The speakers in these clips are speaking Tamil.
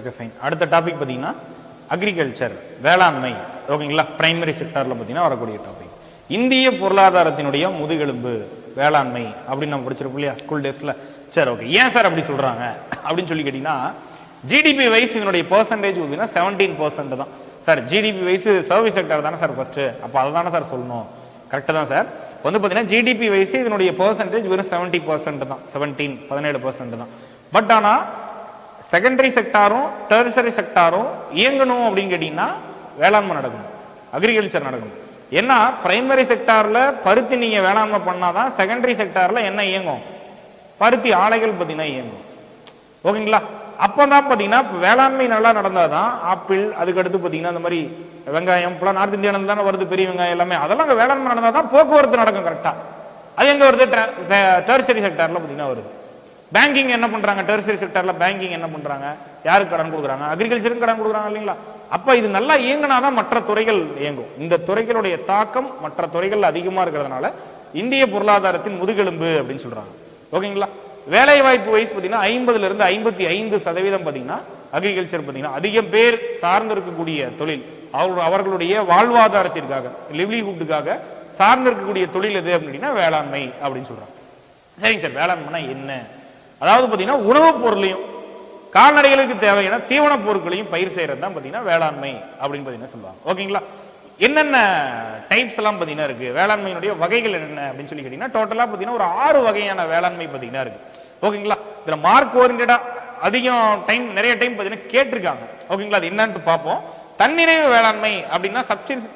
ஓகே ஃபைன் அடுத்த டாபிக் பார்த்தீங்கன்னா அக்ரிகல்ச்சர் வேளாண்மை ஓகேங்களா? பிரைமரி செக்டாரில் பார்த்தீங்கன்னா வரக்கூடிய டாபிக் இந்திய பொருளாதாரத்தினுடைய முதுகெலும்பு வேளாண்மை அப்படின்னு நம்ம படிச்சிருப்போம் இல்லையா? ஸ்கூல் டேஸில் சரி ஓகே ஏன் சார் அப்படி சொல்கிறாங்க அப்படின்னு சொல்லி கேட்டிங்கன்னா ஜிடிபி வைஸ் இதனுடைய பர்சன்டேஜ் பார்த்தீங்கன்னா செவன்டீன் பர்சன்ட் தான். Sir GDP wise service sector தானே சார் ஃபஸ்ட்டு அப்போ அதை தானே சார் சொல்லணும்? கரெக்டாக தான் சார். வந்து பார்த்தீங்கன்னா ஜிடிபி வைஸ் இதனுடைய பர்சன்டேஜ் வெறும் செவன்ட்டி பர்சன்ட் தான். செவன்டீன் பதினேழு பர்சன்ட் தான். பட் ஆனால் செகண்டரி செக்டாரும் டெர்சரி செக்டாரும் இயங்கணும் அப்படின்னு கேட்டீங்கன்னா வேளாண்மை நடக்கணும் அக்ரிகல்ச்சர் நடக்கணும் ஏன்னா பிரைமரி செக்டாரில் பருத்தி நீங்க வேளாண்மை பண்ணாதான் செகண்டரி செக்டாரில் என்ன இயங்கும்? பருத்தி ஆலைகள் பார்த்தீங்கன்னா இயங்கும். ஓகேங்களா? அப்போ தான் பார்த்தீங்கன்னா வேளாண்மை நல்லா நடந்தாதான் ஆப்பிள் அதுக்கடுத்து பார்த்தீங்கன்னா இந்த மாதிரி வெங்காயம் இப்பெல்லாம் நார்த் இந்தியாவில் தானே வருது பெரிய வெங்காயம் எல்லாமே. அதெல்லாம் அங்கே வேளாண்மை நடந்தால் தான் போக்குவரத்து நடக்கும் கரெக்டாக அது எங்கே வருது? டெர்சரி செக்டாரில் பார்த்தீங்கன்னா வருது. பேங்கிங் என்ன பண்றாங்க? டெரிசரி செக்டர்ல பேங்கிங் என்ன பண்றாங்க? யாருக்கு கடன் கொடுக்குறாங்க? அக்ரிகல்ச்சருக்கு கடன் கொடுக்குறாங்க இல்லைங்களா? அப்ப இது நல்லா இயங்கினாதான் மற்ற துறைகள் இயங்கும். இந்த துறைகளுடைய தாக்கம் மற்ற துறைகள் அதிகமா இருக்கிறதுனால இந்திய பொருளாதாரத்தின் முதுகெலும்பு அப்படின்னு சொல்றாங்க. ஓகேங்களா? வேலை வாய்ப்பு வைஸ் பார்த்தீங்கன்னா ஐம்பதுல இருந்து ஐம்பத்தி ஐந்து சதவீதம் பார்த்தீங்கன்னா அக்ரிகல்ச்சர் பார்த்தீங்கன்னா அதிகம் பேர் சார்ந்து இருக்கக்கூடிய தொழில். அவர் அவர்களுடைய வாழ்வாதாரத்திற்காக லிவ்லிஹுட்டுக்காக சார்ந்து இருக்கக்கூடிய தொழில் எது அப்படின்னா வேளாண்மை அப்படின்னு சொல்றாங்க. சரிங்க சார் வேளாண்மைனா என்ன? அதாவது பார்த்தீங்கன்னா உணவுப் பொருளையும் கால்நடைகளுக்கு தேவையான தீவன பொருட்களையும் பயிர் செய்யறது தான் பார்த்தீங்கன்னா வேளாண்மை அப்படின்னு பார்த்தீங்கன்னா சொல்லுவாங்க. ஓகேங்களா? என்னென்ன டைப்ஸ் எல்லாம் பார்த்தீங்கன்னா இருக்கு? வேளாண்மையினுடைய வகைகள் என்ன அப்படின்னு சொல்லி கேட்டீங்கன்னா டோட்டலா பார்த்தீங்கன்னா ஒரு ஆறு வகையான வேளாண்மை பார்த்தீங்கன்னா இருக்கு. ஓகேங்களா? இதுல மார்க் ஓரியன்டா அதிகம் டைம் நிறைய டைம் பார்த்தீங்கன்னா கேட்டிருக்காங்க. ஓகேங்களா? அது என்னன்னு பார்ப்போம். தன்னிறைவு வேளாண்மை அப்படின்னா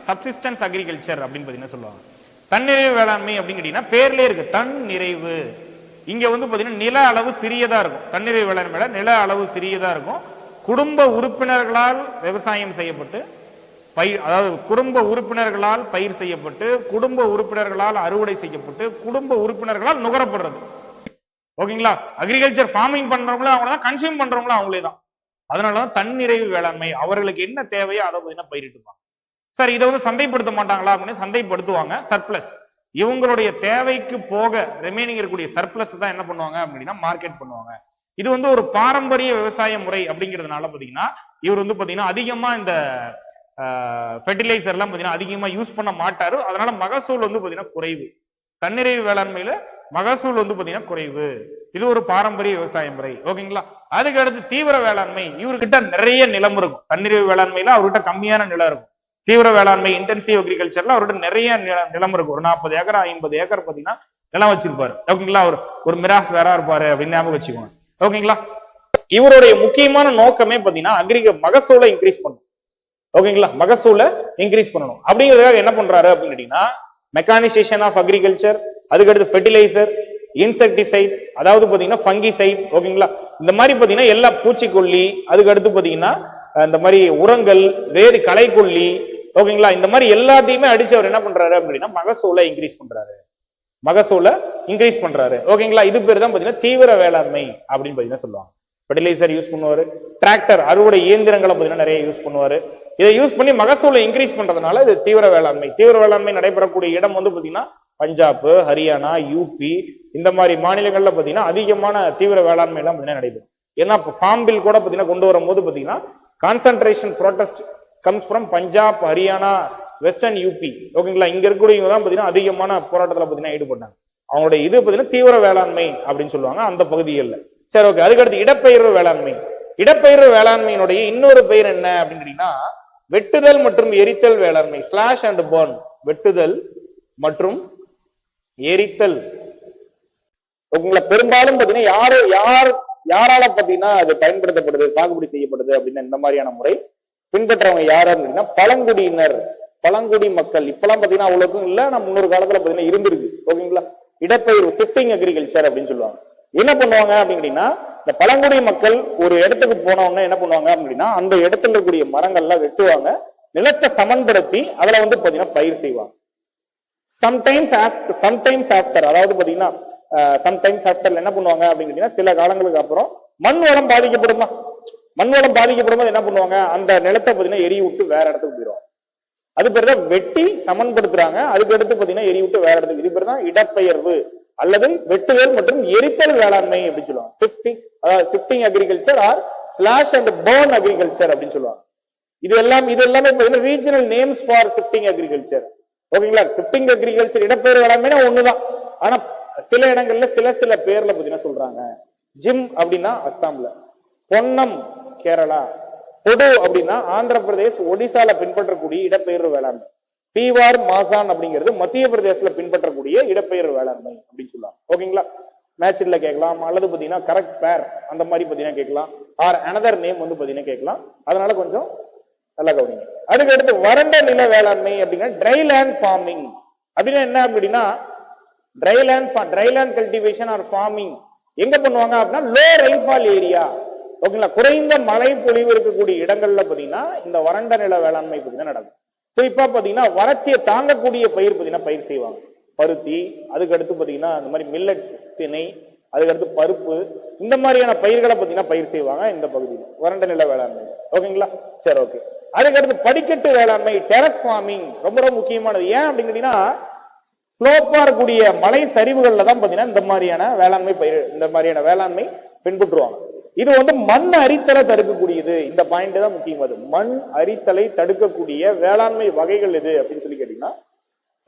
சப்சிஸ்டன்ஸ் அக்ரிகல்ச்சர் அப்படின்னு பார்த்தீங்கன்னா சொல்லுவாங்க. தன்னிறைவு வேளாண்மை அப்படின்னு கேட்டீங்கன்னா பேர்லேயே இருக்கு. தன் நிறைவு இங்க வந்து பாத்தீங்கன்னா நில அளவு சிறியதா இருக்கும். தன்னிறைவு வேளாண்மையில நில அளவு சிறியதா இருக்கும். குடும்ப உறுப்பினர்களால் விவசாயம் செய்யப்பட்டு பயிர் அதாவது குடும்ப உறுப்பினர்களால் பயிர் செய்யப்பட்டு குடும்ப உறுப்பினர்களால் அறுவடை செய்யப்பட்டு குடும்ப உறுப்பினர்களால் நுகரப்படுறது. ஓகேங்களா? அக்ரிகல்ச்சர் ஃபார்மிங் பண்றவங்களும் அவங்க தான் கன்சியூம் பண்றவங்களும் அவங்களே தான். அதனாலதான் தன்னிறைவு வேளாண்மை அவர்களுக்கு என்ன தேவையோ அதை பார்த்தீங்கன்னா பயிரிட்டுப்பாங்க. சார் இதை வந்து சந்தைப்படுத்த மாட்டாங்களா அப்படின்னு சந்தைப்படுத்துவாங்க. சர்ப்ளஸ் இவங்களுடைய தேவைக்கு போக ரிமைனிங் இருக்கக்கூடிய சர்ப்ளஸ் தான் என்ன பண்ணுவாங்க அப்படின்னா மார்க்கெட் பண்ணுவாங்க. இது வந்து ஒரு பாரம்பரிய விவசாய முறை அப்படிங்கிறதுனால பாத்தீங்கன்னா இவர் வந்து பாத்தீங்கன்னா அதிகமா இந்த ஃபெர்டிலைசர் எல்லாம் பாத்தீங்கன்னா அதிகமா யூஸ் பண்ண மாட்டாரு. அதனால மகசூல் வந்து பாத்தீங்கன்னா குறைவு. தன்னிறைவு வேளாண்மையில மகசூல் வந்து பாத்தீங்கன்னா குறைவு. இது ஒரு பாரம்பரிய விவசாய முறை. ஓகேங்களா? அதுக்கு அடுத்து தீவிர வேளாண்மை. இவர்கிட்ட நிறைய நிலம் இருக்கும். தன்னிறைவு வேளாண்மையில அவர்கிட்ட கம்மியான நிலம் இருக்கும். தீவிர வேளாண்மை இன்டென்சிவ் அக்ரிகல்ச்சர்ல அவருடைய நிறைய நில- நிலம் இருக்கும் ஒரு நாற்பது ஏக்கர் ஐம்பது ஏக்கர் பாத்தீங்கன்னா நிலம் வச்சிருப்பாரு. ஓகேங்களா? அவர் ஒரு மிராஸ் வேற இருப்பாரு அப்படின்னு ஞாபகம் வச்சுக்கோங்க. ஓகேங்களா? இவருடைய முக்கியமான நோக்கமே பாத்தீங்கன்னா அக்ரிக மகசூலை இன்க்ரீஸ் பண்ணும் ஓகேங்களா? மகசூலை இன்க்ரீஸ் பண்ணணும். அப்படிங்கிறதுக்காக என்ன பண்றாரு அப்படின்னு கேட்டீங்கன்னா மெக்கானிசேஷன் ஆஃப் அக்ரிகல்ச்சர் அதுக்கடுத்து ஃபெர்டிலைசர் இன்செக்டிசைட் அதாவது பாத்தீங்கன்னா ஃபங்கிசைட் ஓகேங்களா? இந்த மாதிரி பாத்தீங்கன்னா எல்லா பூச்சிக்கொல்லி அதுக்கு அடுத்து பாத்தீங்கன்னா இந்த மாதிரி உரங்கள் வேறு களைக்கொல்லி ஓகேங்களா? இந்த மாதிரி எல்லாத்தையுமே அடிச்சு அவர் என்ன பண்றாரு அப்படின்னா மகசூலை இன்க்ரீஸ் பண்றாரு. மகசூலை இன்க்ரீஸ் பண்றாரு. ஓகேங்களா? இது பேர் தான் பாத்தீங்கன்னா தீவிர வேளாண்மை அப்படின்னு பாத்தீங்கன்னா சொல்லுவாங்க. ஃபெர்டிலைசர் யூஸ் பண்ணுவாரு. டிராக்டர் அறுவடை இயந்திரங்களை பாத்தீங்கன்னா நிறைய யூஸ் பண்ணுவாரு. இதை யூஸ் பண்ணி மகசூலை இன்க்ரீஸ் பண்றதுனால இது தீவிர வேளாண்மை. தீவிர வேளாண்மை நடைபெறக்கூடிய இடம் வந்து பாத்தீங்கன்னா பஞ்சாப் ஹரியானா யூபி இந்த மாதிரி மாநிலங்கள்ல பாத்தீங்கன்னா அதிகமான தீவிர வேளாண்மை எல்லாம் பாத்தீங்கன்னா நடைபெறும். ஏன்னா இப்போ ஃபார்ம் பில் கூட பாத்தீங்கன்னா கொண்டு வரும்போது பாத்தீங்கன்னா concentration protest comes from Punjab Haryana western UP ஓகேங்களா இங்க இருக்கக்கூடியவங்க தான் பாத்தீங்கன்னா அதிகமான போராட்டத்துல பாத்தீங்கன்னா ஈடுபட்டாங்க. அவங்களுடைய இது பாத்தீங்கன்னா தீவிர வேளாண்மை அப்படின்னு சொல்லுவாங்க அந்த பகுதிகளில். சரி ஓகே அதுக்கடுத்து இடப்பெயர்வு வேளாண்மை. இடப்பெயர்வு வேளாண்மையினுடைய இன்னொரு பெயர் என்ன அப்படின்னு கேட்டீங்கன்னா வெட்டுதல் மற்றும் எரித்தல் வேளாண்மை ஸ்லாஷ் அண்ட் பர்ன் வெட்டுதல் மற்றும் எரித்தல். உங்களை பெரும்பாலும் பாத்தீங்கன்னா யாரு யார் யாரால பாத்தீங்கன்னா அது பயன்படுத்தப்படுது சாகுபடி செய்யப்படுது அப்படின்னு இந்த மாதிரியான முறை. பின்பற்றவங்க யார் அப்படின்னா பழங்குடியினர். பழங்குடி மக்கள். இப்பெல்லாம் பாத்தீங்கன்னா அவ்வளவுக்கும் இல்ல. நம்ம முன்னொரு காலத்துல பாத்தீங்கன்னா இருந்திருக்கு. ஓகேங்களா? இடப்பெயர்வு ஷிஃப்டிங் அக்ரிகல்ச்சர் அப்படின்னு சொல்லுவாங்க. என்ன பண்ணுவாங்க அப்படின்னா இந்த பழங்குடி மக்கள் ஒரு இடத்துக்கு போனவங்க என்ன பண்ணுவாங்க அப்படின்னா அந்த இடத்துல இருக்கக்கூடிய மரங்கள்லாம் வெட்டுவாங்க. நிலத்தை சமன்படுத்தி அதுல வந்து பாத்தீங்கன்னா பயிர் செய்வாங்க. சம்டைம்ஸ் ஆஃப்டர் சம்டைம்ஸ் ஆஃப்டர் அதாவது பாத்தீங்கன்னா சம்டைம்ஸ் ஆஃப்டர்ல என்ன பண்ணுவாங்க அப்படின்னு கேட்டீங்கன்னா சில காலங்களுக்கு அப்புறம் மண் வளம் பாதிக்கப்படுமா மண்வளம் பாதிக்கப்படும் போது என்ன பண்ணுவாங்க? அந்த நிலத்தை பாத்தீங்கன்னா எரி விட்டு வேற இடத்துக்கு போயிடுவாங்க. அது பேர் தான் வெட்டி சமன்படுத்துறாங்க. அதுக்கு அடுத்து பாத்தீங்கன்னா எரி விட்டு வேற இடத்துக்கு இது பேர் தான் இடப்பெயர்வு அல்லது வெட்டுதல் மற்றும் எரித்தல் வேளாண்மை அப்படின்னு சொல்லுவாங்க. ஷிஃப்டிங் அதாவது shifting agriculture or slash and burn agriculture அப்படின்னு சொல்லுவாங்க. இது எல்லாம் இது எல்லாமே பார்த்தீங்கன்னா regional names for shifting agriculture ஓகேங்களா ஷிஃப்டிங் அக்ரிகல்ச்சர் இடப்பெயர் வேளாண்மை ஒண்ணுதான். ஆனா சில இடங்கள்ல சில சில பேர்ல பாத்தீங்கன்னா சொல்றாங்க. ஜிம் அப்படின்னா அஸ்ஸாம்ல. பொன்னம் கேரளா. பொது அப்படின்னா ஆந்திர பிரதேஷ் ஒடிசால பின்பற்றக்கூடிய இடப்பெயர்வு வேளாண்மை. பிவார் மாசான் அப்படிங்கிறது மத்திய பிரதேசத்துல பின்பற்றக்கூடிய இடப்பெயர்வு வேளாண்மை அப்படின்னு சொல்லலாம் ஓகேங்களா? மேட்ச்ல கேட்கலாம். அல்லது பாத்தீங்கன்னா கரெக்ட் பேர் அந்த மாதிரி பாத்தீங்கன்னா கேட்கலாம். ஆர் அனதர் நேம் வந்து பாத்தீங்கன்னா கேட்கலாம். அதனால கொஞ்சம் நல்லா கவனிங்க. அதுக்கு அடுத்து வறண்ட நில வேளாண்மை அப்படின்னா ட்ரை லேண்ட் ஃபார்மிங் அப்படின்னா என்ன அப்படின்னா dry land dry land cultivation or farming எங்க பண்ணுவாங்க அப்படின்னா லோ ரெயின்ஃபால் ஏரியா ஓகேங்களா? குறைந்த மழை பொழிவு இருக்கக்கூடிய இடங்கள்ல பாத்தீங்கன்னா இந்த வறண்ட நில வேளாண்மை பார்த்தீங்கன்னா நடக்கும். குறிப்பா பாத்தீங்கன்னா வறட்சியை தாங்கக்கூடிய பயிர் பாத்தீங்கன்னா பயிர் செய்வாங்க. பருத்தி அதுக்கு அடுத்து பாத்தீங்கன்னா இந்த மாதிரி மில்லட் திணை அதுக்கடுத்து பருப்பு இந்த மாதிரியான பயிர்களை பாத்தீங்கன்னா பயிர் செய்வாங்க இந்த பகுதியில். வறண்ட நில வேளாண்மை. ஓகேங்களா? சரி ஓகே. அதுக்கடுத்து படிக்கட்டு வேளாண்மை டெரஸ் ஃபார்மிங் ரொம்ப ரொம்ப முக்கியமானது. ஏன் அப்படின்னு கேட்டீங்கன்னா ஸ்லோப்பா இருக்கக்கூடிய மலை சரிவுகள்ல தான் பாத்தீங்கன்னா இந்த மாதிரியான வேளாண்மை பயிர் இந்த மாதிரியான வேளாண்மை பின்பற்றுவாங்க. இது வந்து மண் அரித்தலை தடுக்கக்கூடியது. இந்த பாயிண்ட் தான் முக்கியமானது மண் அரித்தலை தடுக்கக்கூடிய வேளாண்மை வகைகள் எது அப்படின்னு சொல்லி கேட்டீங்கன்னா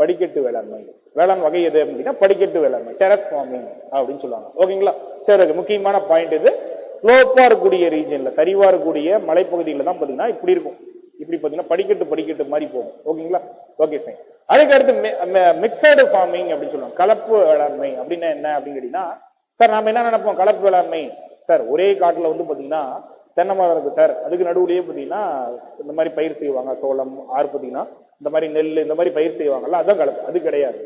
படிக்கட்டு வேளாண்மை. வேளாண் வகை எது அப்படின்னா படிக்கட்டு வேளாண்மை. டெரஸ் ஃபார்மிங் அப்படின்னு சொல்லுவாங்க. ஓகேங்களா சரி அது முக்கியமான பாயிண்ட் இது. ஸ்லோப்பா இருக்கக்கூடிய ரீஜன்ல சரிவா இருக்கக்கூடிய மலைப்பகுதியில தான் பாத்தீங்கன்னா இப்படி இருக்கும். இப்படி பாத்தீங்கன்னா படிக்கட்டு படிக்கட்டு மாதிரி போகும். ஓகேங்களா ஓகே ஃபைன் அதுக்கு அடுத்து மிக்சடு ஃபார்மிங் அப்படின்னு சொல்லுவாங்க. கலப்பு வேளாண்மை அப்படின்னா என்ன அப்படின்னு கேட்டீங்கன்னா சார் நாம என்ன நினைப்போம்? கலப்பு வேளாண்மை. சார் ஒரே காட்டில் வந்து பார்த்தீங்கன்னா தென்னை மரம் இருக்குது சார் அதுக்கு நடுவுலேயே பார்த்தீங்கன்னா இந்த மாதிரி பயிர் செய்வாங்க சோளம் ஆறு பார்த்தீங்கன்னா இந்த மாதிரி நெல் இந்த மாதிரி பயிர் செய்வாங்கல்ல அதான் கலப்பு அது கிடையாது.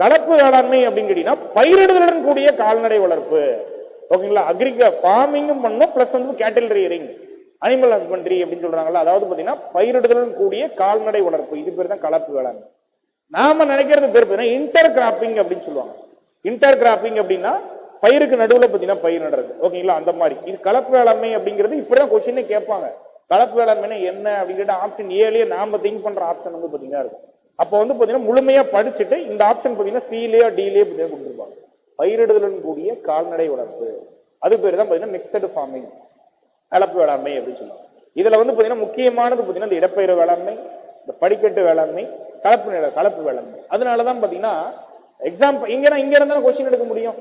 கலப்பு வேளாண்மை அப்படின்னு கேட்டீங்கன்னா பயிரிடுதலுடன் கூடிய கால்நடை வளர்ப்பு. ஓகேங்களா? அக்ரிக ஃபார்மிங்கும் பண்ணும் ப்ளஸ் வந்து கேட்டில் ரியரிங் அனிமல் ஹஸ்பண்ட்ரி அப்படின்னு சொல்றாங்கல்ல அதாவது பார்த்தீங்கன்னா பயிரிடுதலுடன் கூடிய கால்நடை வளர்ப்பு. இது பேர் தான் கலப்பு வேளாண்மை. நாம நினைக்கிறது பேர் பார்த்தீங்கன்னா இன்டர் கிராப்பிங் அப்படின்னு சொல்லுவாங்க. இன்டர் கிராப்பிங் அப்படின்னா பயிருக்கு நடுவில் பார்த்தீங்கன்னா பயிர் நடுறது ஓகேங்களா அந்த மாதிரி. இது கலப்பு வேளாண்மை அப்படிங்கிறது இப்படிதான் கொஸ்டினே கேட்பாங்க. கலப்பு வேளாண்மைனா என்ன அப்படிங்கிற ஆப்ஷன் ஏலயே நாம திங்க் பண்ற ஆப்ஷன் வந்து பார்த்தீங்கன்னா இருக்கும். அப்போ வந்து பார்த்தீங்கன்னா முழுமையாக படிச்சுட்டு இந்த ஆப்ஷன் பார்த்தீங்கன்னா சிலேயோ டிலேயோ பார்த்தீங்கன்னா கொடுத்துருப்பாங்க. பயிரிடுதலுடன் கூடிய கால்நடை வளர்ப்பு. அது பேர் தான் பார்த்தீங்கன்னா மிக்சடு ஃபார்மிங் கலப்பு வேளாண்மை அப்படின்னு சொல்லுவாங்க. இதில் வந்து பார்த்தீங்கன்னா முக்கியமானது பார்த்தீங்கன்னா இந்த இடப்பெயர் வேளாண்மை இந்த படிக்கட்டு வேளாண்மை கலப்பு நில கலப்பு வேளாண்மை. அதனால தான் பார்த்தீங்கன்னா எக்ஸாம்பிள் இங்கே இங்கே இருந்தாலும் கொஸ்டின் எடுக்க முடியும்.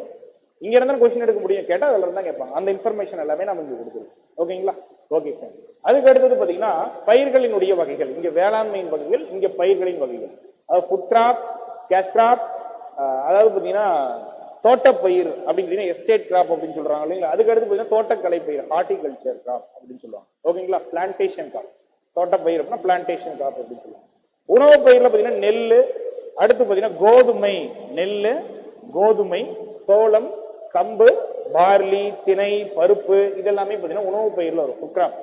இங்க இருந்தாலும் கொஸ்டின் எடுக்க முடியும். கேட்டா அதுல இருந்தா கேட்பாங்க. அந்த இன்ஃபர்மேஷன் எல்லாமே நம்ம இங்க கொடுத்துருவோம். ஓகேங்களா? ஓகே சார் அதுக்கு அடுத்தது பாத்தீங்கன்னா பயிர்களினுடைய வகைகள். இங்க வேளாண்மையின் வகைகள் இங்க பயிர்களின் வகைகள். அதாவது ஃபுட் கிராப் கேஷ் கிராப் அதாவது பாத்தீங்கன்னா தோட்டப்பயிர் அப்படின்னு எஸ்டேட் கிராப் அப்படின்னு சொல்றாங்க இல்லைங்களா? அதுக்கு அடுத்து பாத்தீங்கன்னா தோட்டக்கலை பயிர் ஹார்டிகல்ச்சர் கிராப் அப்படின்னு சொல்லுவாங்க. ஓகேங்களா? பிளான்டேஷன் கிராப் தோட்டப்பயிர் அப்படின்னா பிளான்டேஷன் கிராப் அப்படின்னு சொல்லுவாங்க. உணவு பயிர்ல பாத்தீங்கன்னா நெல் அடுத்து பாத்தீங்கன்னா கோதுமை. நெல் கோதுமை சோளம் கம்பு பார்லி திணை பருப்பு இதெல்லாமே பார்த்தீங்கன்னா உணவு பயிரில் வரும். குக்ராப்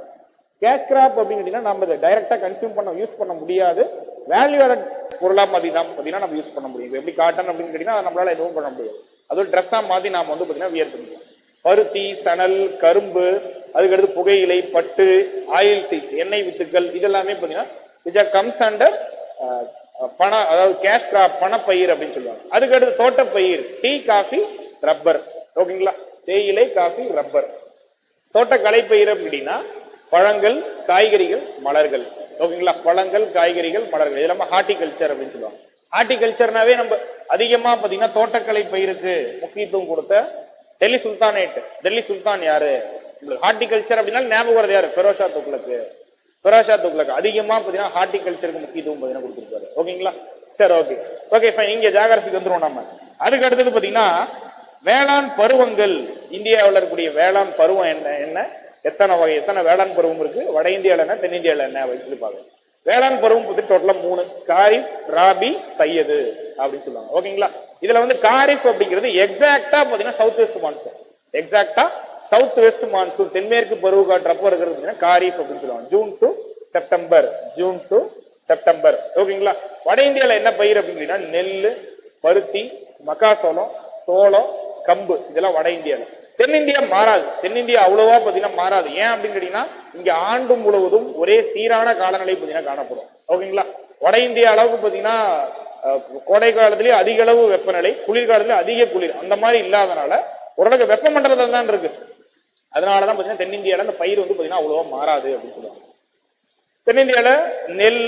கேஷ் கிராப் அப்படின்னு கேட்டீங்கன்னா நம்ம இதை டைரெக்டாக கன்சியூம் பண்ண யூஸ் பண்ண முடியாது. வேல்யூ ஆடட் பொருளாக மாதிரி தான் பார்த்தீங்கன்னா நம்ம யூஸ் பண்ண முடியும். எப்படி காட்டன் அப்படின்னு கேட்டீங்கன்னா அதை எதுவும் பண்ண முடியாது. அது ஒரு மாதிரி நாம் வந்து பார்த்தீங்கன்னா வியர் பண்ணிக்கலாம். பருத்தி சணல் கரும்பு அதுக்கடுத்து புகையிலை பட்டு ஆயில் சீட் எண்ணெய் வித்துக்கள் இதெல்லாமே பார்த்தீங்கன்னா விச் ஆர் கம்ஸ் அண்டர் பண அதாவது கேஷ் கிராப் பணப்பயிர் அப்படின்னு சொல்லுவாங்க. அதுக்கடுத்து தோட்டப்பயிர் டீ காஃபி ரப்பர் ஓகேங்களா? தேயிலை காஃபி ரப்பர். தோட்டக்கலை பயிர் அப்படின்னா பழங்கள் காய்கறிகள் மலர்கள். ஓகேங்களா? பழங்கள் காய்கறிகள் மலர்கள். இது நம்ம ஹார்டிகல்ச்சர் அப்படின்னு சொல்லுவாங்க. ஹார்டிகல்ச்சர்னாவே நம்ம அதிகமா பாத்தீங்கன்னா தோட்டக்கலை பயிருக்கு முக்கியத்துவம் கொடுத்த டெல்லி சுல்தானேட் டெல்லி சுல்தான் யாரு? ஹார்டிகல்ச்சர் அப்படின்னா ஞாபகம் வரது யாரு? பெரோஷா துக்ளக்கு. பெரோஷா துக்ளக்கு. அதிகமா பாத்தீங்கன்னா ஹார்டிகல்ச்சருக்கு முக்கியத்துவம் பாத்தீங்கன்னா கொடுத்துருப்பாரு. ஓகேங்களா? சரி ஓகே. ஓகே ஃபைன் இங்க ஜாகிரபிக்கு வந்துருவோம் நம்ம. அதுக்கு அடுத்தது பாத்தீங்கன்னா வேளாண் பருவங்கள் இந்தியாவில் இருக்கக்கூடிய வேளாண் பருவம் என்ன என்ன? எத்தனை வகை எத்தனை வேளாண் பருவம் இருக்கு? வட இந்தியாவில் என்ன தென்னிந்தியாவில் என்ன அப்படின்னு சொல்லி வேளாண் பருவம் பத்தி டோட்டலா மூணு. காரிஃப் ராபி சையது அப்படின்னு சொல்லுவாங்க. ஓகேங்களா இதுல வந்து காரிஃப் அப்படிங்கிறது எக்ஸாக்டா பாத்தீங்கன்னா சவுத் வெஸ்ட் மான்சூன் எக்ஸாக்டா சவுத் வெஸ்ட் மான்சூன் தென்மேற்கு பருவ காற்றப்போ இருக்கிறது பாத்தீங்கன்னா காரிஃப் அப்படின்னு சொல்லுவாங்க. June to September June to September ஓகேங்களா வட இந்தியாவில் என்ன பயிர் அப்படின்னு நெல் பருத்தி மக்காசோளம் சோளம் கம்பு இதெல்லாம் வட இந்தியாவில் தென்னிந்தியா மாறாது. தென்னிந்தியா அவ்வளவா பாத்தீங்கன்னா மாறாது. ஏன் அப்படின்னு கேட்டீங்கன்னா இங்க ஆண்டு முழுவதும் ஒரே சீரான காலநிலை பாத்தீங்கன்னா காணப்படும். ஓகேங்களா? வட இந்தியா அளவுக்கு பாத்தீங்கன்னா கோடை காலத்திலேயே அதிக அளவு வெப்பநிலை குளிர்காலத்திலேயே அதிக குளிர் அந்த மாதிரி இல்லாதனால ஓரளவுக்கு வெப்பமண்டலத்தில் தான் இருக்கு. அதனாலதான் பாத்தீங்கன்னா தென்னிந்தியாவில் அந்த பயிர் வந்து பாத்தீங்கன்னா அவ்வளவா மாறாது அப்படின்னு சொல்லுவாங்க. தென்னிந்தியால நெல்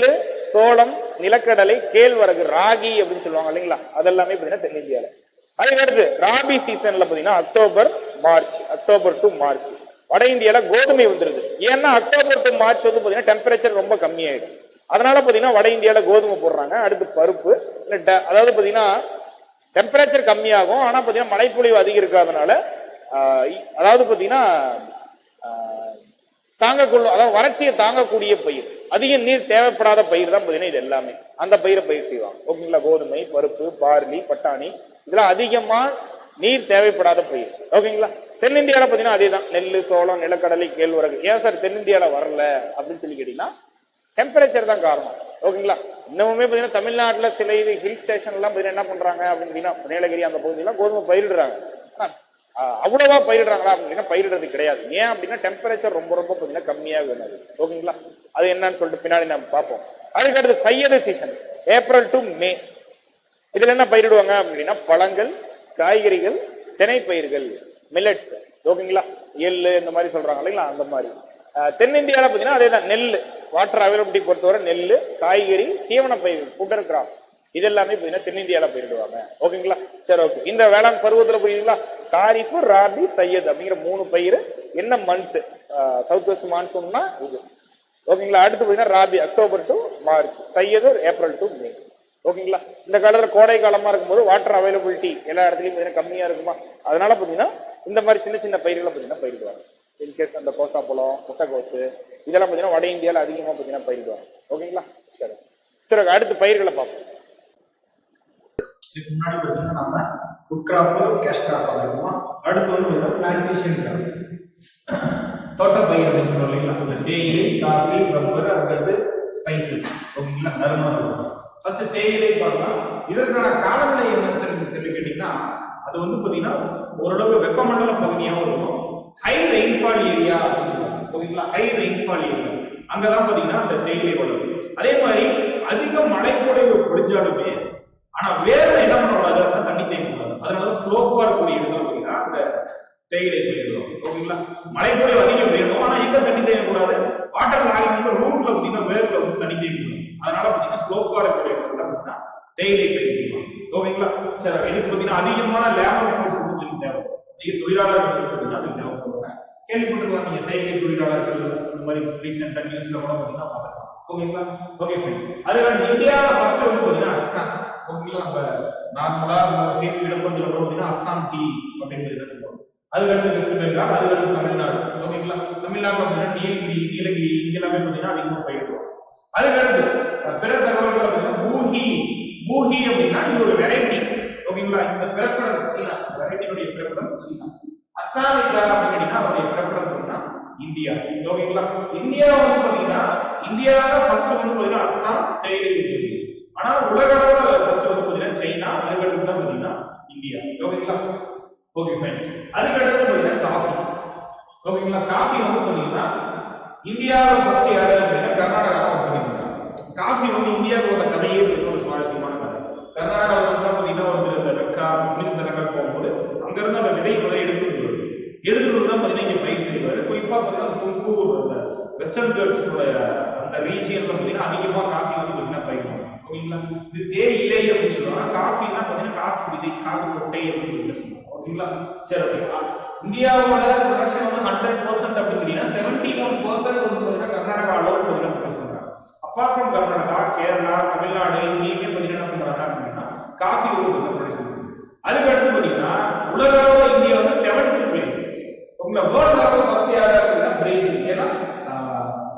சோளம் நிலக்கடலை கேழ்வரகு ராகி அப்படின்னு சொல்லுவாங்க இல்லைங்களா? அதெல்லாமே பார்த்தீங்கன்னா தென்னிந்தியாவில் அதே அடுத்து ராபி சீசன்ல பாத்தீங்கன்னா October March October to March. வட இந்தியால கோதுமை வந்துருது. ஏன்னா அக்டோபர் டு மார்ச் வந்து பாத்தீங்கன்னா டெம்பரேச்சர் ரொம்ப கம்மியாயிடும் அதனால பாத்தீங்கன்னா வட இந்தியால கோதுமை போடுறாங்க. அடுத்து பருப்பு. அதாவது பாத்தீங்கன்னா டெம்பரேச்சர் கம்மியாகும். ஆனா பாத்தீங்கன்னா மழைப்பொழிவு அதிகம் இருக்காதனால அதாவது பாத்தீங்கன்னா தாங்கக்கொள்ளும் அதாவது வறட்சியை தாங்கக்கூடிய பயிர். அதிக நீர் தேவைப்படாத பயிர் தான் பாத்தீங்கன்னா இது எல்லாமே. அந்த பயிரை பயிர் செய்வாங்க. ஓகேங்களா? கோதுமை பருப்பு பார்லி பட்டாணி இதெல்லாம் அதிகமா நீர் தேவைப்படாத பயிர் ஓகேங்களா? தென்னிந்தியாவில் பார்த்தீங்கன்னா அதே தான் நெல் சோளம் நிலக்கடலை கேழ்வரகு. ஏன் சார் தென்னிந்தியாவில் வரல அப்படின்னு சொல்லி கேட்டீங்கன்னா டெம்பரேச்சர் தான் காரணம். ஓகேங்களா? இன்னமுமே பார்த்தீங்கன்னா தமிழ்நாட்டில் சில இது ஹில் ஸ்டேஷன் எல்லாம் என்ன பண்ணுறாங்க அப்படின்னு கேட்டீங்கன்னா நீலகிரி அந்த பகுதியெல்லாம் கோதுமை பயிரிடுறாங்க. ஆனா, அவ்வளவா பயிரிடுறாங்களா அப்படின்னா பயிரிடுறது கிடையாது. ஏன் அப்படின்னா டெம்பரேச்சர் ரொம்ப ரொம்ப பார்த்தீங்கன்னா கம்மியாக வேணும் ஓகேங்களா? அது என்னன்னு சொல்லிட்டு பின்னாடி நம்ம பார்ப்போம். அதுக்கடுத்து zaid season. April to May. இதுல என்ன பயிரிடுவாங்க அப்படின்னா பழங்கள் காய்கறிகள் தினை பயிர்கள் மில்லட்ஸ் ஓகேங்களா? எள்ளு இந்த மாதிரி சொல்றாங்க இல்லைங்களா? அந்த மாதிரி. தென்னிந்தியாவில் பார்த்தீங்கன்னா அதே தான் நெல் வாட்டர் அவைலபிலிட்டி பொறுத்தவரை நெல் காய்கறி தீவன பயிர்கள் ஃபுட்டர் கிராப் இது எல்லாமே பார்த்தீங்கன்னா தென்னிந்தியாவில் பயிரிடுவாங்க. ஓகேங்களா? சரி ஓகே. இந்த வேளாண் பருவத்தில் போயிருக்கீங்களா காரிஃபு ராபி சையத் அப்படிங்கிற மூணு பயிர். என்ன மந்த் சவுத் வெஸ்ட் மான்சூன்னா இது. ஓகேங்களா? அடுத்து பார்த்தீங்கன்னா rabi October to March. Zaid April to May. ஓகேங்களா? இந்த காலத்தில் கோடை காலமாக இருக்கும்போது வாட்டர் அவைலபிலிட்டி எல்லா இடத்துலையும் பார்த்தீங்கன்னா கம்மியாக இருக்குமா? அதனால பார்த்தீங்கன்னா இந்த மாதிரி சின்ன சின்ன பயிர்களை பார்த்தீங்கன்னா பயிரிடுவாங்க. இன்கேஸ் அந்த கோசா பழம் முட்டைக்கோசு இதெல்லாம் பார்த்தீங்கன்னா வட இந்தியாவில் அதிகமாக பார்த்தீங்கன்னா பயிரிடுவாங்க. ஓகேங்களா? சரி. சரி அடுத்து பயிர்களை பார்ப்போம். இதுக்கு முன்னாடி பார்த்தீங்கன்னா நம்ம ஃபுட் கிராப் கேஷ் கிராப் பார்த்துருக்கோம்? அடுத்து வந்து பார்த்தீங்கன்னா பிளான்டேஷன் கிராப் தோட்டப்பயிர் அப்படின்னு சொல்றோம் இல்லைங்களா? அந்த தேயிலை காஃபி ரப்பர் அதுக்கடுத்து ஸ்பைசஸ் ஓகேங்களா? நறுமணம். ஃபர்ஸ்ட் தேயிலை பார்க்கலாம். இதற்கான காலநிலை என்ன சொல்லி சொல்லி கேட்டீங்கன்னா அது வந்து பாத்தீங்கன்னா ஓரளவு வெப்பமண்டல பகுதியாகவும் இருக்கும். ஹை ரெயின்ஃபால் ஏரியா அப்படின்னு சொல்லுவாங்க. ஓகேங்களா? ஹை ரெயின்ஃபால் ஏரியா அங்கதான் பாத்தீங்கன்னா அந்த தேயிலை வளரும். அதே மாதிரி அதிக மழைப்பொழிவு பொழிஞ்சாலுமே ஆனா வேர்வை என்ன பண்ணக்கூடாது அப்படின்னா தண்ணி தேங்கக்கூடாது அதனால ஸ்லோப்பா இருக்கக்கூடிய இடம் பாத்தீங்கன்னா அந்த தேயிலை பயிரிடும் ஓகேங்களா? மழைப்பொழிவு அதிகம் வேணும். ஆனா எங்க தண்ணி தேங்கக்கூடாது வாட்டர் லாகிங் ரூட்ல பாத்தீங்கன்னா வேர்ல வந்து தண்ணி தேங்கக்கூடாது பாத்தீங்கன்னா ஸ்லோப்பா இருக்கக்கூடிய இடத்துல பாத்தீங்கன்னா தேயிலை பயிர் செய்வாங்க ஓகேங்களா? சரி எனக்கு பாத்தீங்கன்னா அதிகமான லேபர் ஃபோர்ஸ் வந்து தேவை. அதிக தொழிலாளர்கள் அது அதுக்கு தேவைப்படுவாங்க கேள்விப்பட்டிருக்கலாம் நீங்க தேயிலை தொழிலாளர்கள் இந்த மாதிரி ரீசெண்டா நியூஸ்ல கூட பாத்தீங்கன்னா பாத்துக்கலாம் ஓகேங்களா? ஓகே ஃபைன் அதுக்கான இந்தியாவில் ஃபர்ஸ்ட் வந்து பாத்தீங்கன்னா அஸ்ஸாம். ஓகேங்களா? நம்ம நார்மலா தேதி விளம்பரத்துல கூட பாத்தீங்கன்னா அஸ்ஸாம் டீ அப்படின்னு என்ன சொல்லுவாங்க? அதுக்கடுத்து வெஸ்ட் பெங்கால் அதுக்கடுத்து தமிழ்நாடு. ஓகேங்களா? தமிழ்நாடு பாத்தீங்கன்னா நீலகிரி நீலகிரி இங்கெல்லாமே பார்த்தீங்கன்னா அதிகமாக அதிகமா அது அதுக்கடுத்து பிற தகவல்கள் பூஹி பூஹி அப்படின்னா இது ஒரு வெரைட்டி. ஓகேங்களா இந்த பிறப்பிடம் சீனா வெரைட்டியுடைய பிறப்பிடம் சீனா. அஸ்ஸாமிக்கா அப்படின்னா அவருடைய பிறப்பிடம் பார்த்தீங்கன்னா இந்தியா. ஓகேங்களா இந்தியா வந்து பாத்தீங்கன்னா இந்தியாவில ஃபர்ஸ்ட் வந்து பாத்தீங்கன்னா அஸ்ஸாம் தேயிலை உற்பத்தி ஆனா உலக அளவுல ஃபர்ஸ்ட் வந்து பாத்தீங்கன்னா சைனா அதுக்கடுத்து தான் பாத்தீங்கன்னா இந்தியா. ஓகேங்களா ஓகே ஃபைன் அதுக்கடுத்து பாத்தீங்கன்னா காஃபி ஓகேங்களா காஃபி வந்து பாத்தீங்கன்னா இந்தியாவில் ஃபர்ஸ்ட் யாரு அப்படின்னா கர்நாடகா உற்பத்தி காஃபி வந்து இந்தியாவோட கதையே வந்து ஒரு சுவாரஸ்யமான கதை. கர்நாடகாவில் வந்து பார்த்தீங்கன்னா ஒரு இந்த வெக்கா போகும்போது அங்க இருந்து அந்த விதை முதல்ல எடுத்துட்டு வருவாரு எடுத்துட்டு தான் இங்க பயிர் செய்வார். குறிப்பா பார்த்தீங்கன்னா தும்கூர் அந்த வெஸ்டர்ன் கேர்ள்ஸோட அந்த ரீஜியன்ல பார்த்தீங்கன்னா அதிகமா காஃபி வந்து பார்த்தீங்கன்னா பயிர் பண்ணுவாங்க. ஓகேங்களா? இது தேயிலை அப்படின்னு சொல்லுவாங்க. காஃபின்னா பார்த்தீங்கன்னா காஃபி விதை காஃபி கொட்டை அப்படின்னு சொல்லுவாங்க. ஓகேங்களா? சரி ஓகேங்களா இந்தியாவோட ப்ரொடக்ஷன் வந்து ஹண்ட்ரட் பர்சன்ட் அப்படின்னா செவன்டி ஒன் பர்சன்ட் வந்து பார்த்தீங்கன்னா கர்நாடகா அளவு பார்த்தீங்கன்னா ப்ரொடியூஸ் பண்றாங்க. அப்பார்ட் ஃப்ரம் கர்நாடகா கேரளா தமிழ்நாடு இங்கேயுமே பார்த்தீங்கன்னா என்ன பண்றாங்க அப்படின்னா காஃபி ஒரு ப்ரொடியூஸ் பண்றாங்க. அதுக்கு அடுத்து பார்த்தீங்கன்னா உலக அளவுல இந்தியா வந்து செவன்த் பிளேஸ் உங்களை வேர்ல்ட் லெவல் ஃபர்ஸ்ட் யாரா இருக்குன்னா பிரேசில். ஏன்னா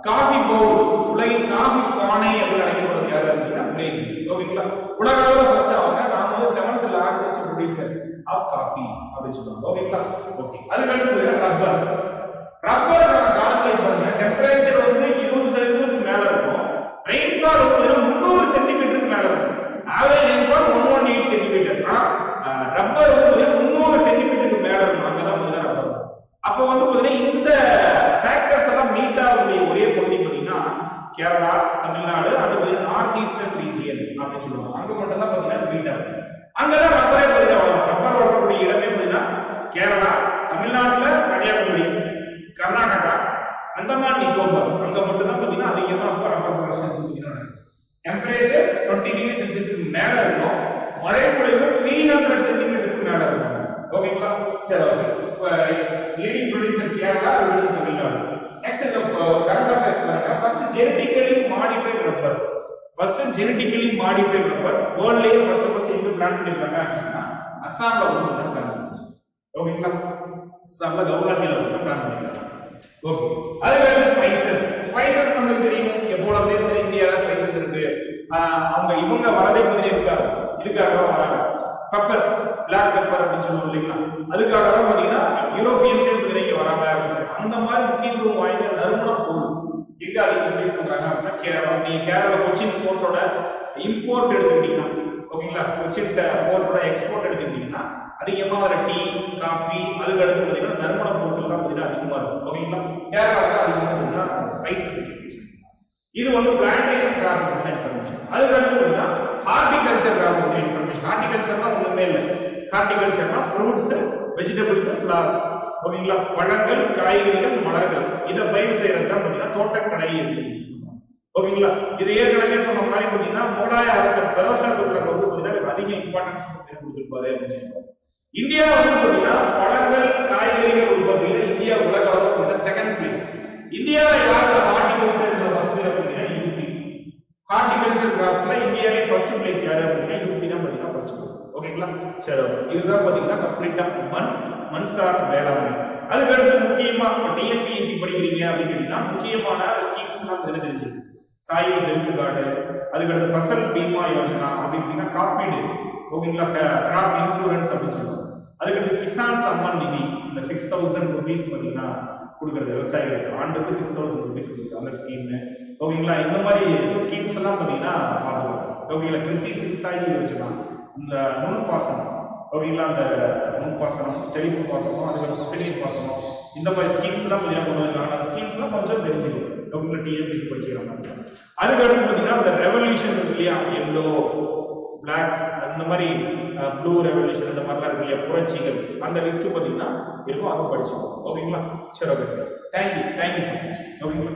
காஃபி பவுல் உலகின் காஃபி பானை அப்படின்னு அழைக்கப்படுறது யாரு அப்படின்னா பிரேசில். ஓகேங்களா? உலக அளவுல ஃபர்ஸ்ட் அவங்க நாம வந்து seventh largest producer of coffee அப்படின்னு சொல்லுவாங்க. ஓகேங்களா ஓகே அதுக்கடுத்து ரப்பர். ரப்பர் காலத்துல பாருங்க டெம்பரேச்சர் வந்து இருபது சதவீதத்துக்கு மேல இருக்கும். ரெயின்ஃபால் வந்து முந்நூறு சென்டிமீட்டருக்கு மேல இருக்கும். Average rainfall one one eight சென்டிமீட்டர்னா rubber வந்து முந்நூறு சென்டிமீட்டருக்கு மேல இருக்கும். அங்கதான் முதல்ல ரப்பர் அப்போ வந்து பார்த்தீங்கன்னா இந்த ஃபேக்டர்ஸ் எல்லாம் மீட் ஆகக்கூடிய ஒரே பகுதி பார்த்தீங்கன்னா கேரளா தமிழ்நாடு அடுத்து நார்த் ஈஸ்டர்ன் ரீஜியன் அப்படின்னு சொல்லுவாங்க. அங்க மட்டும் தான் பாத்தீங்கன்னா மீட் ஆகும். அங்கதான் ரப்பரே பாத்தீங்கன்னா வளரும் ரப்பர் வளரக்கூடிய இடமே பாத்தீங்கன்னா கேரளா தமிழ்நாட்டுல கன்னியாகுமரி கர்நாடகா அந்தமான் நிக்கோபார் அங்க மட்டும் தான் பாத்தீங்கன்னா அதிகமா அப்ப ரப்பர் ப்ரொடக்ஷன் பாத்தீங்கன்னா டெம்பரேச்சர் டுவெண்ட்டி டிகிரி செல்சியஸ்க்கு மேல இருக்கும் மழை பொழிவு த்ரீ ஹண்ட்ரட் சென்டிமீட்டருக்கு மேல இருக்கும் ஓகேங்களா சரி ஓகே லீடிங் ப்ரொடியூசர் கேரளா அடுத்து தமிழ்நாடு நெக்ஸ்ட் இந்த கரண்ட் அஃபேர்ஸ் பாருங்க first genetically modified rubber first genetically modified rubber வேர்ல்ட்லயே first first எங்க பிளான் பண்ணிருக்காங்க அப்படின்னா அஸ்ஸாம்ல வந்து பண்ணிருக்காங்க. ஓகேங்களா அஸ்ஸாம்ல கவுஹாத்தில வந்து பிளான் பண்ணிருக்காங்க. ஓகே அதுக்கடுத்து ஸ்பைசஸ் ஸ்பைசஸ் நமக்கு தெரியும். எவ்வளவு பேர் தெரியும்? இந்தியால ஸ்பைசஸ் இருக்கு. அவங்க இவங்க வரதே மாதிரி எதுக்காக இதுக்காக தான் வராங்க. பெப்பர் பிளாக் பெப்பர் அப்படின்னு சொல்லுவோம் இல்லைங்களா? அதுக்காக தான் பாத்தீங்கன்னா யூரோப்பியன்ஸ் இங்க வராங்க அப்படின்னு அந்த மாதிரி முக்கியத்துவம் வாய்ந்த நறுமண பொருள். எங்க அதிகம் ரிலீஸ் பண்றாங்க அப்படின்னா கேரளா. நீங்க கேரளா கொச்சின் போர்ட்டோட இம்போர்ட் எடுத்துக்கிட்டீங்கன்னா ஓகேங்களா கொச்சின் போர்ட்டோட எக்ஸ்போர்ட் எடுத்துக்கிட்டீங்கன்னா அதிகமா வர டீ காஃபி அதுக்கு அடுத்து பாத்தீங்கன்னா நறுமண பொருட்கள் தான் பாத்தீங்கன்னா அதிகமா இருக்கும். ஓகேங்களா கேரளாவில் அதிகமா பாத்தீங்கன்னா ஸ்பைசஸ் இது வந்து பிளான்டேஷன் கிராஃப்ட் இன்ஃபர்மேஷன் அதுக்கு அடுத்து பாத்தீங்கன்னா ஹார்டிகல்ச்சர் கிராஃப்ட் இன்ஃபர்மேஷன் ஹார்டிகல்ச்சர்னா ஒண்ணுமே இல்லை. ஹார்டிகல்ச்சர்னா ஃப்ரூட்ஸ் வெஜிடபிள்ஸ் ஃபிளார்ஸ் ஓகேங்களா பழங்கள் காய்கறிகள் மலர்கள். இதை பயிர் செய்யறது தான் பாத்தீங்கன்னா தோட்டக்கலை ஓகேங்களா? இது ஏற்கனவே சொன்ன மாதிரி பாத்தீங்கன்னா முகலாய அரசர் பெரோஷா வந்து பாத்தீங்கன்னா அதிக இம்பார்ட்டன்ஸ் கொடுத்திருப்பாரு அப்படின்னு சொல்லுவாங்க. இந்தியா வந்து பாத்தீங்கன்னா பழங்கள் காய்கறிகள் உற்பத்தியில இந்தியா உலக அளவு பாத்தீங்கன்னா செகண்ட் பிளேஸ் இந்தியாவை யாரோட ஹார்டிகல்ச்சர் ஃபர்ஸ்ட் அப்படின்னா யூபி ஹார்டிகல்ச்சர் கிராப்ஸ்ல இந்தியாவே ஃபர்ஸ்ட் பிளேஸ் யாரு அப்படின்னா யூபி தான் பாத்தீங்கன்னா ஃபர்ஸ்ட் பிளேஸ் ஓகேங்களா? சரி இதுதான் பாத்தீங்கன்னா கம்ப்ளீட்டா மண் மண்சார் வேளாண்மை. அதுக்கு அடுத்து முக்கியமா? டிஎன்பிஎஸ்சி படிக்கிறீங்க அப்படின்னு கேட்டீங்கன்னா முக்கியமான ஸ்கீம்ஸ் எல்லாம் தெரிஞ்சு. தெரிஞ்சிருக்கு சாய் ஹெல்த் கார்டு அதுக்கடுத்து ஃபசல் பீமா யோஜனா அப்படின்னா காப்பீடு. ஓகேங்களா? கிராப் இன்சூரன்ஸ் அப்படின்னு அதுக்கு அதுக்கடுத்து கிசான் சம்மான் நிதி இந்த சிக்ஸ் தௌசண்ட் ருபீஸ் பார்த்தீங்கன்னா கொடுக்குறது விவசாயிகளுக்கு. ஆண்டுக்கு சிக்ஸ் தௌசண்ட் ருபீஸ் கொடுக்குறது அந்த ஸ்கீம் ஓகேங்களா? இந்த மாதிரி ஸ்கீம்ஸ் எல்லாம் பார்த்தீங்கன்னா பார்த்துக்கலாம். ஓகேங்களா? கிருஷி சிக்ஸாயி யோஜனா இந்த நுண் பாசனம். ஓகேங்களா அந்த முன் பாசனம் தெளிவு பாசனம் அதுக்கப்புறம் சொட்டு பாசனம். இந்த மாதிரி ஸ்கீம்ஸ் எல்லாம் பார்த்தீங்கன்னா கொண்டு வந்திருக்காங்க. அந்த ஸ்கீம்ஸ் எல்லாம் கொஞ்சம் தெரிஞ்சுக்கணும். ஓகேங்களா டிஎம்பிசி படிச்சுக்கிறாங்க அதுக்கடுத்து பார்த்தீங்கன்னா அந்த ரெவல்யூஷன் இருக்கு இல்லையா? எல்லோ பிளாக் அந்த மாதிரி ப்ளூ ரெவல்யூஷன் அந்த மாதிரிலாம் இருக்கு இல்லையா? புரட்சிகள். அந்த லிஸ்ட் பார்த்தீங்கன்னா இருக்கும். அதை படிச்சுக்கோங்க ஓகேங்களா? சரி okay thank you thank you so much ஓகேங்களா